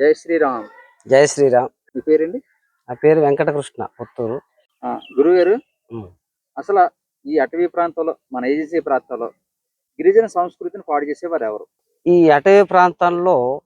జై శ్రీరామ్. జై శ్రీరామ్. మీ పేరండి? నా పేరు వెంకటకృష్ణ పుత్తూరు. ఆ, గురువు గారు. అసలు ఈ అటవీ ప్రాంతంలో మన ఏజెన్సీ ప్రాంతంలో గిరిజన సంస్కృతిని పాడు చేసేవారు ఎవరు? ఈ అటవీ ప్రాంతాల్లో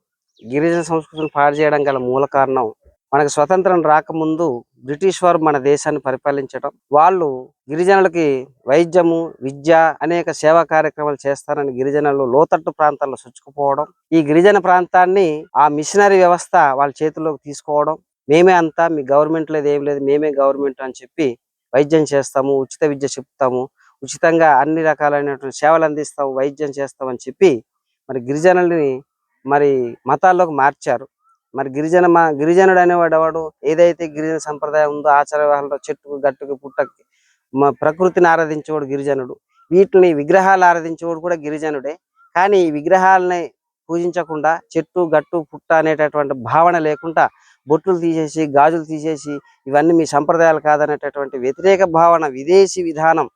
గిరిజన సంస్కృతిని పాడు చేయడం గల మూల కారణం మనకు స్వతంత్రం రాకముందు బ్రిటిష్ వారు మన దేశాన్ని పరిపాలించడం వాళ్ళు గిరిజనులకి వైద్యము విద్య అనేక సేవా కార్యక్రమాలు చేస్తారని గిరిజనులు లోతట్టు ప్రాంతాల్లో చొచ్చుకుపోవడం ఈ గిరిజన ప్రాంతాన్ని ఆ మిషనరీ వ్యవస్థ వాళ్ళ చేతుల్లోకి తీసుకోవడం మేమే అంతా మీ గవర్నమెంట్ లేదు ఏం లేదు మేమే గవర్నమెంట్ అని చెప్పి వైద్యం చేస్తాము ఉచిత విద్య చెప్తాము ఉచితంగా అన్ని రకాలైనటువంటి సేవలు అందిస్తాము వైద్యం చేస్తామని చెప్పి మరి గిరిజనుల్ని మరి మతాల్లోకి మార్చారు. మరి గిరిజన మా గిరిజనుడు అనేవాడు ఎవడు? ఏదైతే గిరిజన సంప్రదాయం ఉందో ఆచార వ్యవహారంలో చెట్టుకు గట్టుకు పుట్టకి మా ప్రకృతిని ఆరాధించేవాడు గిరిజనుడు. వీటిని విగ్రహాలు ఆరాధించేవాడు కూడా గిరిజనుడే. కానీ ఈ విగ్రహాలని పూజించకుండా చెట్టు గట్టు పుట్ట అనేటటువంటి భావన లేకుండా బొట్లు తీసేసి గాజులు తీసేసి ఇవన్నీ మీ సంప్రదాయాలు కాదనేటటువంటి వ్యతిరేక భావన విదేశీ విధానం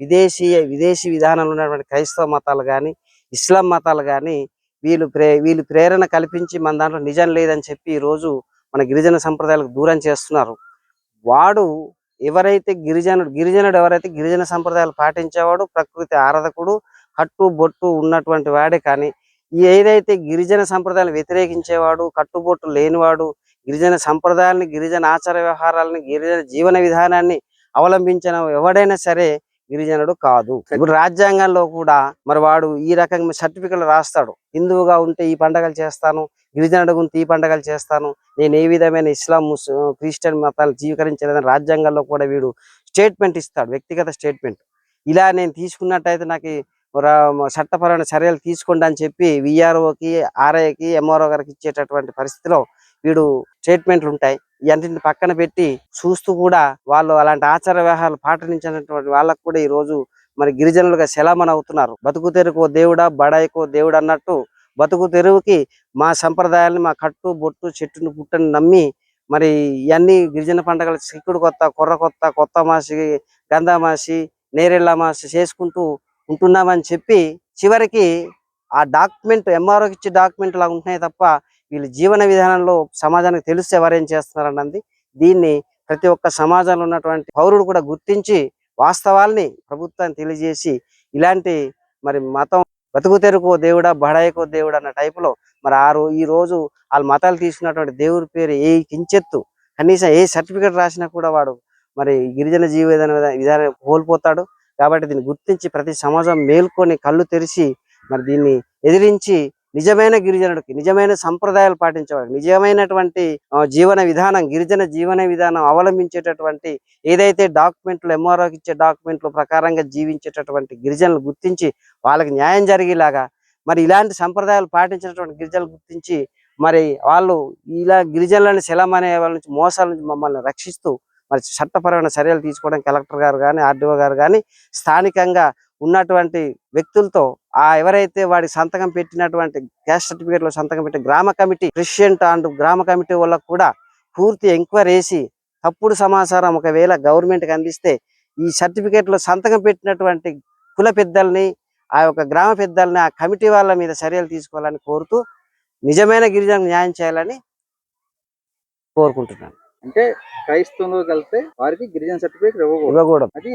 విదేశీయ విదేశీ విధానంలో ఉన్నటువంటి క్రైస్తవ మతాలు కానీ ఇస్లాం మతాలు కానీ వీళ్ళు ప్రే వీళ్ళు ప్రేరణ కల్పించి మన దాంట్లో నిజం లేదని చెప్పి ఈరోజు రోజు మన గిరిజన సంప్రదాయాలకు దూరం చేస్తున్నారు. వాడు ఎవరైతే గిరిజనుడు గిరిజనుడు ఎవరైతే గిరిజన సంప్రదాయాలు పాటించేవాడు ప్రకృతి ఆరాధకుడు కట్టు బొట్టు ఉన్నటువంటి వాడే కానీ ఈ ఏదైతే గిరిజన సంప్రదాయాలు వ్యతిరేకించేవాడు కట్టుబొట్టు లేనివాడు గిరిజన సంప్రదాయాలని గిరిజన ఆచార వ్యవహారాలని గిరిజన జీవన విధానాన్ని అవలంబించిన ఎవడైనా సరే గిరిజనుడు కాదు. ఇప్పుడు రాజ్యాంగంలో కూడా మరి వాడు ఈ రకంగా సర్టిఫికెట్లు రాస్తాడు. హిందువుగా ఉంటే ఈ పండగలు చేస్తాను గిరిజనుడు ఉంటే ఈ పండగలు చేస్తాను నేను ఏ విధమైన ఇస్లాం క్రిస్టియన్ మతాలు జీవీకరించలేదని రాజ్యాంగంలో కూడా వీడు స్టేట్మెంట్ ఇస్తాడు వ్యక్తిగత స్టేట్మెంట్. ఇలా నేను తీసుకున్నట్టయితే నాకు చట్టపరమైన చర్యలు తీసుకోండి అని చెప్పి విఆర్ఓకి ఆర్ఐకి ఎంఆర్ఓ గారికి ఇచ్చేటటువంటి పరిస్థితిలో వీడు స్టేట్మెంట్లు ఉంటాయి. ఇవన్నింటిని పక్కన పెట్టి చూస్తూ కూడా వాళ్ళు అలాంటి ఆచార వ్యవహారాలు పాటించినటువంటి వాళ్ళకు కూడా ఈ రోజు మరి గిరిజనులుగా శలామణ అవుతున్నారు బతుకు తెరుకో దేవుడా బడాయికో దేవుడు అన్నట్టు బతుకు తెరువుకి మా సంప్రదాయాల్ని మా కట్టు బొట్టు చెట్టును పుట్టని నమ్మి మరి ఇవన్నీ గిరిజన పండుగలు చిక్కుడు కొత్త కొర్ర కొత్త కొత్త మాసి గంధమాసి నేరెళ్ళ మాసి చేసుకుంటూ ఉంటున్నామని చెప్పి చివరికి ఆ డాక్యుమెంట్ ఎంఆర్ఓకి ఇచ్చే డాక్యుమెంట్ లాగా ఉంటున్నాయి తప్ప వీళ్ళ జీవన విధానంలో సమాజానికి తెలిస్తే ఎవరేం చేస్తున్నారన్నది దీన్ని ప్రతి ఒక్క సమాజంలో ఉన్నటువంటి పౌరుడు కూడా గుర్తించి వాస్తవాల్ని ప్రభుత్వాన్ని తెలియజేసి ఇలాంటి మరి మతం బతుకు తెరుకో దేవుడా బడాయికో దేవుడు అన్న టైపులో మరి ఆ రో ఈ రోజు వాళ్ళ మతాలు తీసుకున్నటువంటి దేవుడి పేరు ఏ కించెత్తు కనీసం ఏ సర్టిఫికేట్ రాసినా కూడా వాడు మరి గిరిజన జీవ విధానం కోల్పోతాడు. కాబట్టి దీన్ని గుర్తించి ప్రతి సమాజం మేల్కొని కళ్ళు తెరిచి మరి దీన్ని ఎదిరించి నిజమైన గిరిజనుడికి నిజమైన సంప్రదాయాలు పాటించేవాడు నిజమైనటువంటి జీవన విధానం గిరిజన జీవన విధానం అవలంబించేటటువంటి ఏదైతే డాక్యుమెంట్లు ఎంఆర్ఓకి ఇచ్చే డాక్యుమెంట్ల ప్రకారంగా జీవించేటటువంటి గిరిజనులు గుర్తించి వాళ్ళకి న్యాయం జరిగేలాగా మరి ఇలాంటి సంప్రదాయాలు పాటించినటువంటి గిరిజనులు గుర్తించి మరి వాళ్ళు ఇలా గిరిజనులను అనే వాళ్ళ నుంచి మోసాల నుంచి మమ్మల్ని రక్షిస్తూ మరి చట్టపరమైన చర్యలు తీసుకోవడం కలెక్టర్ గారు కానీ ఆర్డీఓ గారు కానీ స్థానికంగా ఉన్నటువంటి వ్యక్తులతో ఆ ఎవరైతే వాడి సంతకం పెట్టినటువంటి క్యాస్ట్ సర్టిఫికేట్లో సంతకం పెట్టి గ్రామ కమిటీ ప్రెసిడెంట్ అండ్ గ్రామ కమిటీ వాళ్ళకు కూడా పూర్తి ఎంక్వైరీ వేసి తప్పుడు సమాచారం ఒకవేళ గవర్నమెంట్కి అందిస్తే ఈ సర్టిఫికేట్లో సంతకం పెట్టినటువంటి కుల పెద్దల్ని ఆ యొక్క గ్రామ పెద్దల్ని ఆ కమిటీ వాళ్ళ మీద చర్యలు తీసుకోవాలని కోరుతూ నిజమైన గిరిజన న్యాయం చేయాలని కోరుకుంటున్నాను. అంటే క్రైస్తవంలోకి వెళ్తే వారికి గిరిజన సర్టిఫికేట్ ఇవ్వకూడదు. అది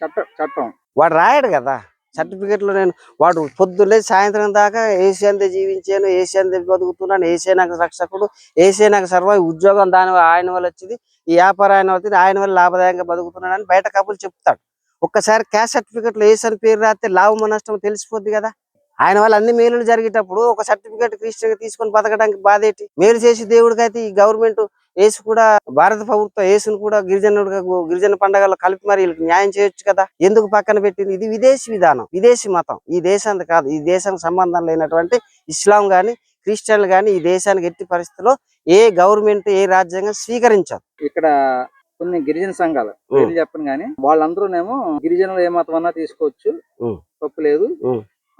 చట్ట చట్టం. వాడు రాయడు కదా. సర్టిఫికెట్లో నేను వాడు పొద్దున్నే సాయంత్రం దాకా ఏషియన్దే జీవించాను ఏషియన్దే బతుకుతున్నాను ఏసే నాకు రక్షకుడు ఏసే నాకు సర్వ ఉద్యోగం దాని ఆయన వల్ల వచ్చింది ఈ వ్యాపారం ఆయన వచ్చింది ఆయన వల్ల లాభదాయంగా బతుకుతున్నాను అని బయట కబుర్లు చెప్తాడు. ఒక్కసారి క్యాష్ సర్టిఫికెట్లో ఏసని పేరు రాస్తే లాభం నష్టం తెలిసిపోద్ది కదా. ఆయన వల్ల అన్ని మేలులు జరిగేటప్పుడు ఒక సర్టిఫికెట్ క్రిస్టియన్గా తీసుకొని బతకడానికి బాధేటి? మేలు చేసి దేవుడికి అయితే ఈ గవర్నమెంట్ ఏసు కూడా భారత ప్రభుత్వం ఏసును కూడా గిరిజనుడుగా గిరిజన పండుగల్లో కలిపి మరి వీళ్ళకి న్యాయం చేయొచ్చు కదా? ఎందుకు పక్కన పెట్టింది? ఇది విదేశీ విధానం విదేశీ మతం. ఈ దేశానికి కాదు ఈ దేశానికి సంబంధం లేనటువంటి ఇస్లాం గాని క్రిస్టియన్లు గాని ఈ దేశానికి ఎట్టి పరిస్థితిలో ఏ గవర్నమెంట్ ఏ రాజ్యాంగం స్వీకరించదు. ఇక్కడ కొన్ని గిరిజన సంఘాలు చెప్పను కానీ వాళ్ళందరూనేమో గిరిజనులు ఏ మతం అన్నా తీసుకోవచ్చు. తప్పు లేదు.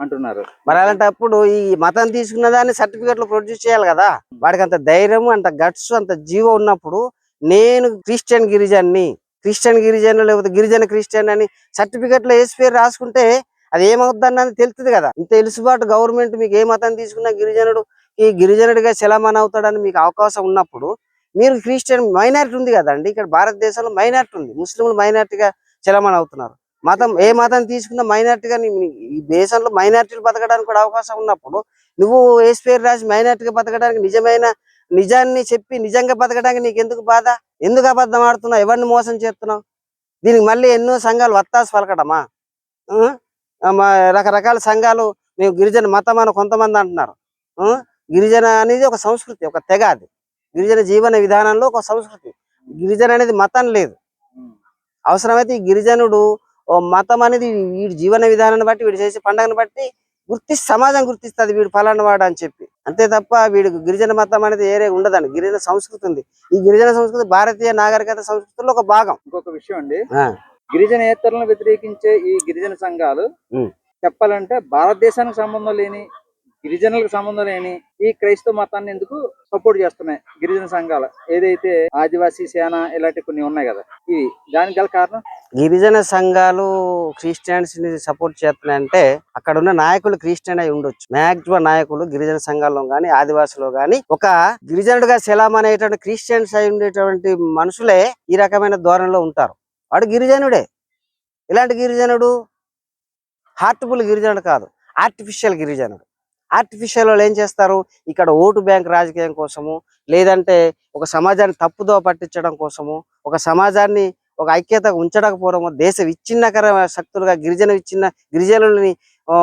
అంటున్నారు. మరి అలాంటప్పుడు ఈ మతం తీసుకున్న దాన్ని సర్టిఫికెట్లో ప్రొడ్యూస్ చేయాలి కదా? వాడికి అంత ధైర్యం అంత గట్స్ అంత జీవో ఉన్నప్పుడు నేను క్రిస్టియన్ గిరిజన్ని క్రిస్టియన్ గిరిజన్ లేకపోతే గిరిజన క్రిస్టియన్ అని సర్టిఫికెట్లో వేసి పేరు రాసుకుంటే అది ఏమవుతుందన్నది తెలుస్తుంది కదా? ఇంత ఎలుసుబాటు గవర్నమెంట్ మీకు ఏ మతం తీసుకున్నా గిరిజనుడు ఈ గిరిజనుడిగా చలామణి అవుతాడని మీకు అవకాశం ఉన్నప్పుడు మీరు క్రిస్టియన్ మైనారిటీ ఉంది కదండి. ఇక్కడ భారతదేశంలో మైనారిటీ ఉంది. ముస్లింలు మైనారిటీగా చలామణి అవుతున్నారు. మతం ఏ మతం తీసుకున్న మైనారిటీగా ఈ దేశంలో మైనారిటీలు బతకడానికి కూడా అవకాశం ఉన్నప్పుడు నువ్వు ఏసు పేరు రాసి మైనారిటీగా బతకడానికి నిజమైన నిజాన్ని చెప్పి నిజంగా బతకడానికి నీకు ఎందుకు బాధ? ఎందుకు అబద్ధం ఆడుతున్నావు? ఎవరిని మోసం చేస్తున్నావు? దీనికి మళ్ళీ ఎన్నో సంఘాలు వత్తాసు పలకడమా రకరకాల సంఘాలు మేము గిరిజన మతం అని కొంతమంది అంటున్నారు? గిరిజన అనేది ఒక సంస్కృతి ఒక తెగ అది. గిరిజన జీవన విధానంలో ఒక సంస్కృతి. గిరిజన అనేది మతం లేదు. అవసరమైతే ఈ గిరిజనుడు మతం అనేది వీడి జీవన విధానాన్ని బట్టి వీడు చేసే పండుగను బట్టి గుర్తి సమాజం గుర్తిస్తుంది వీడు ఫలానా వాడు అని చెప్పి. అంతే తప్ప వీడు గిరిజన మతం అనేది ఏరే ఉండదండి. గిరిజన సంస్కృతి ఉంది. ఈ గిరిజన సంస్కృతి భారతీయ నాగరికత సంస్కృతిలో ఒక భాగం. ఇంకొక విషయం అండి. గిరిజనేతరులను వ్యతిరేకించే ఈ గిరిజన సంఘాలు. చెప్పాలంటే భారతదేశానికి సంబంధం లేని గిరిజనులకు సంబంధం లేని ఈ క్రైస్తవ మతాన్ని ఎందుకు సపోర్ట్ చేస్తున్నాయి గిరిజన సంఘాలు? ఏదైతే ఆదివాసీ సేన ఇలాంటి కొన్ని ఉన్నాయి కదా ఇవి దానికి గల కారణం? గిరిజన సంఘాలు క్రిస్టియన్స్ని సపోర్ట్ చేస్తున్నాయంటే అక్కడ ఉన్న నాయకులు క్రిస్టియన్ అయి ఉండొచ్చు. మాక్సిమం నాయకులు గిరిజన సంఘాల్లో గాని ఆదివాసులో గాని ఒక గిరిజనుడుగా శలాం అనేటువంటి క్రిస్టియన్స్ అయి ఉండేటువంటి మనుషులే ఈ రకమైన ధోరణిలో ఉంటారు. వాడు గిరిజనుడే. ఇలాంటి గిరిజనుడు హార్ట్ఫుల్ గిరిజనుడు కాదు. ఆర్టిఫిషియల్ గిరిజనుడు. ఆర్టిఫిషియల్ వాళ్ళు ఏం చేస్తారు? ఇక్కడ ఓటు బ్యాంక్ రాజకీయం కోసము లేదంటే ఒక సమాజాన్ని తప్పుదో పట్టించడం కోసము ఒక సమాజాన్ని ఒక ఐక్యత ఉంచడకపోవడము దేశ విచ్ఛిన్నకర శక్తులుగా గిరిజన విచ్ఛిన్న గిరిజనులని ఆ,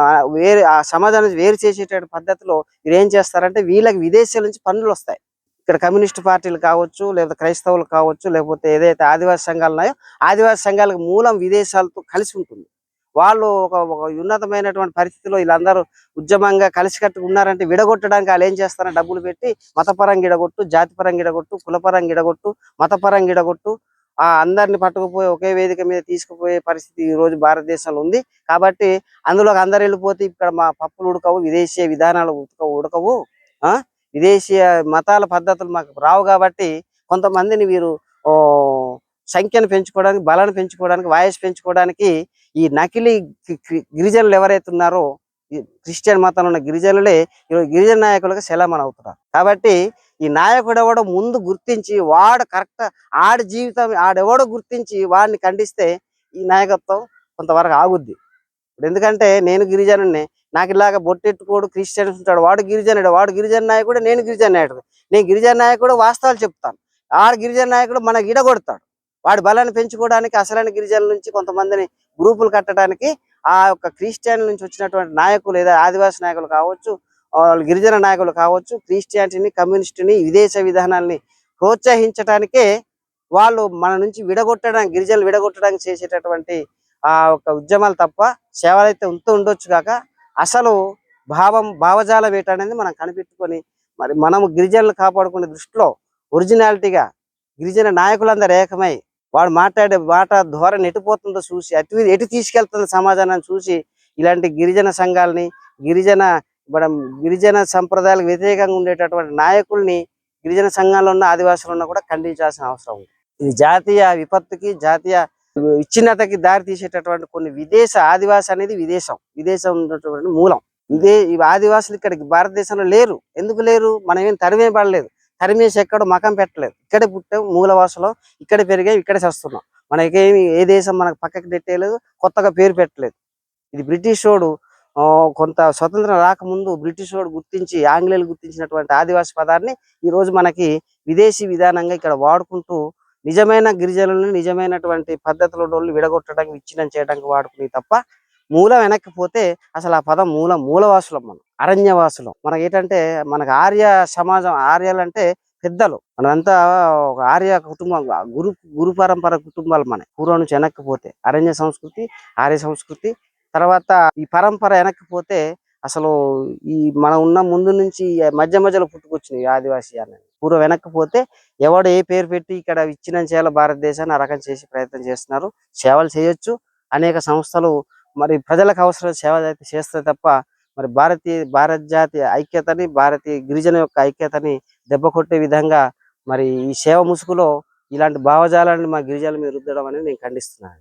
ఆ, వేరు ఆ సమాజాన్ని వేరు చేసేటువంటి పద్ధతిలో వీరు ఏం చేస్తారంటే వీళ్ళకి విదేశాల నుంచి పనులు వస్తాయి. ఇక్కడ కమ్యూనిస్ట్ పార్టీలు కావచ్చు లేదా క్రైస్తవులు కావచ్చు లేకపోతే ఏదైతే ఆదివాసీ సంఘాలు ఉన్నాయో ఆదివాసీ సంఘాలకు మూలం విదేశాలతో కలిసి ఉంటుంది. వాళ్ళు ఒక ఒక ఉన్నతమైనటువంటి పరిస్థితిలో వీళ్ళందరూ ఉద్యమంగా కలిసికట్టు ఉన్నారంటే విడగొట్టడానికి వాళ్ళు ఏం చేస్తారని డబ్బులు పెట్టి మతపరంగా ఇడగొట్టు జాతిపరంగా ఇడగొట్టు కులపరంగా ఇడగొట్టు మతపరంగా ఇడగొట్టు ఆ అందరిని పట్టుకుపోయి ఒకే వేదిక మీద తీసుకుపోయే పరిస్థితి ఈ రోజు భారతదేశంలో ఉంది. కాబట్టి అందులోకి అందరు వెళ్ళిపోతే ఇక్కడ మా పప్పులు ఉడకవు విదేశీయ విధానాలు ఉడకవు ఉడకవు. ఆ? విదేశీయ మతాల పద్ధతులు మాకు రావు కాబట్టి కొంతమందిని వీరు ఓ సంఖ్యను పెంచుకోవడానికి బలాన్ని పెంచుకోవడానికి వాయిస్ పెంచుకోవడానికి ఈ నకిలీ గిరిజనులు ఎవరైతే ఉన్నారో క్రిస్టియన్ మతంలో ఉన్న గిరిజనులే ఈరోజు గిరిజన నాయకులుగా సెలమన్ అవుతున్నారు. కాబట్టి ఈ నాయకుడు ఎవడో ముందు గుర్తించి వాడు కరెక్ట్ ఆడి జీవితం ఆడెవడో గుర్తించి వాడిని ఖండిస్తే ఈ నాయకత్వం కొంతవరకు ఆగుద్ది. ఇప్పుడు ఎందుకంటే నేను గిరిజనుడిని నాకు ఇలాగ బొట్టెట్టుకోడు క్రిస్టియన్స్ ఉంటాడు వాడు గిరిజనుడు వాడు గిరిజన నాయకుడు నేను గిరిజన నాయకుడు. నేను గిరిజన నాయకుడు వాస్తవాలు చెప్తాను. ఆడు గిరిజన నాయకుడు మన ఇడగొడతాడు వాడి బలాన్ని పెంచుకోవడానికి అసలైన గిరిజనుల నుంచి కొంతమందిని గ్రూపులు కట్టడానికి ఆ యొక్క క్రిస్టియన్ నుంచి వచ్చినటువంటి నాయకులు లేదా ఆదివాసీ నాయకులు కావచ్చు వాళ్ళు గిరిజన నాయకులు కావచ్చు క్రిస్టియానిటీని కమ్యూనిస్టుని విదేశ విధానాల్ని ప్రోత్సహించడానికే వాళ్ళు మన నుంచి విడగొట్టడానికి గిరిజనులు విడగొట్టడానికి చేసేటటువంటి ఆ ఒక ఉద్యమాలు తప్ప సేవలైతే ఉంటూ ఉండొచ్చు కాక అసలు భావం భావజాలం ఏంటనేది మనం కనిపెట్టుకొని మరి మనము గిరిజనులు కాపాడుకునే దృష్టిలో ఒరిజినాలిటీగా గిరిజన నాయకులందరూ ఏకమై వాడు మాట్లాడే మాట ధోరణి ఎటుపోతుందో చూసి అటు ఎటు తీసుకెళ్తుంది సమాజాన్ని చూసి ఇలాంటి గిరిజన సంఘాలని గిరిజన మన గిరిజన సంప్రదాయాలకు వ్యతిరేకంగా ఉండేటటువంటి నాయకుల్ని గిరిజన సంఘాల్లో ఉన్న ఆదివాసులు ఉన్న కూడా ఖండించాల్సిన అవసరం ఉంది. ఇది జాతీయ విపత్తుకి జాతీయ విచ్ఛిన్నతకి దారి తీసేటటువంటి కొన్ని విదేశ ఆదివాసి అనేది విదేశం. విదేశం ఉన్నటువంటి మూలం. ఇదే ఆదివాసులు ఇక్కడ భారతదేశంలో లేరు. ఎందుకు లేరు? మనం ఏం తరిమే పడలేదు తరిమేసి ఎక్కడ మకం పెట్టలేదు. ఇక్కడే పుట్టాం మూలవాసలో ఇక్కడే పెరిగాం ఇక్కడే చేస్తున్నాం. మనకేమి ఏ దేశం మనకు పక్కకి పెట్టలేదు కొత్తగా పేరు పెట్టలేదు. ఇది బ్రిటిష్ వాడు ఆ, కొంత స్వతంత్రం రాకముందు బ్రిటిష్ వాడు గుర్తించి ఆంగ్లేయులు గుర్తించినటువంటి ఆదివాసి పదాన్ని ఈ రోజు మనకి విదేశీ విధానంగా ఇక్కడ వాడుకుంటూ నిజమైన గిరిజనులను నిజమైనటువంటి పద్ధతుల విడగొట్టడానికి విచ్ఛిన్నం చేయడానికి వాడుకుని తప్ప మూలం వెనక్కి పోతే అసలు ఆ పదం మూల మూలవాసులం మనం అరణ్యవాసులం. మనకి ఏంటంటే మనకు ఆర్య సమాజం ఆర్యలు అంటే పెద్దలు. మనంతా ఒక ఆర్య కుటుంబం గురు గురు పరంపర కుటుంబాలు మన పూర్వం నుంచి వెనక్కి పోతే అరణ్య సంస్కృతి ఆర్య సంస్కృతి తర్వాత ఈ పరంపర వెనక్కి పోతే అసలు ఈ మనం ఉన్న ముందు నుంచి మధ్య మధ్యలో పుట్టుకొచ్చినాయి ఆదివాసీ అనేది పూర్వం వెనక్కిపోతే ఎవడు ఏ పేరు పెట్టి ఇక్కడ విచ్ఛిన్నం చేయాలి భారతదేశాన్ని ఆ రకం చేసి ప్రయత్నం చేస్తున్నారు. సేవలు చేయొచ్చు. అనేక సంస్థలు మరి ప్రజలకు అవసరం సేవ అయితే చేస్తే తప్ప మరి భారతీయ భారత జాతి ఐక్యతని భారతీయ గిరిజన యొక్క ఐక్యతని దెబ్బ కొట్టే విధంగా మరి ఈ సేవ ముసుగులో ఇలాంటి భావజాలాన్ని మా గిరిజనుల మీద రుద్దడం అనేది నేను ఖండిస్తున్నాను.